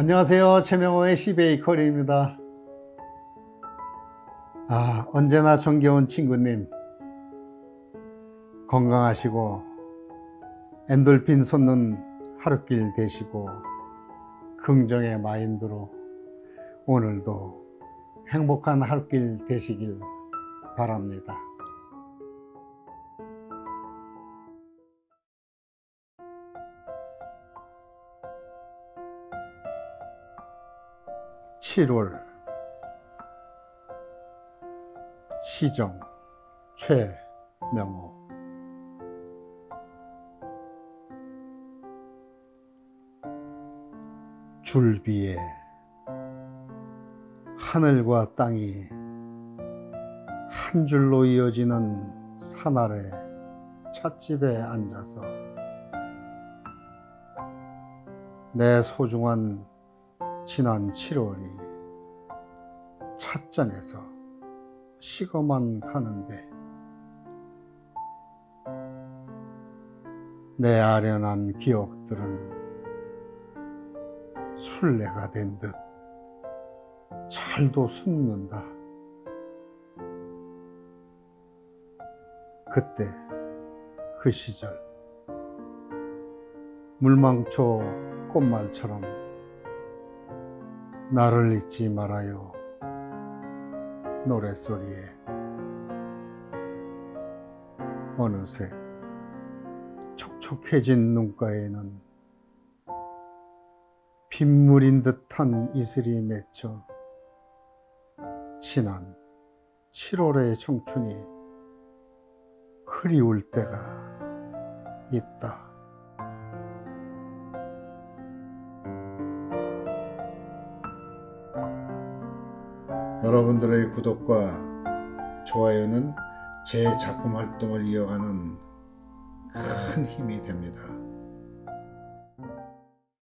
안녕하세요. 최명호의 시베이커리입니다. 아, 언제나 정겨운 친구님. 건강하시고, 엔돌핀 솟는 하루길 되시고, 긍정의 마인드로 오늘도 행복한 하루길 되시길 바랍니다. (7월) 시정 최명호. 줄비에 하늘과 땅이 한 줄로 이어지는 산 아래 찻집에 앉아서 내 소중한 지난 7월이 찻잔에서 식어만 가는데 내 아련한 기억들은 술래가 된 듯 잘도 숨는다. 그때 그 시절 물망초 꽃말처럼 나를 잊지 말아요 노랫소리에 어느새 촉촉해진 눈가에는 빗물인 듯한 이슬이 맺혀 지난 7월의 청춘이 그리울 때가 있다. 여러분들의 구독과 좋아요는 제 작품 활동을 이어가는 큰 힘이 됩니다.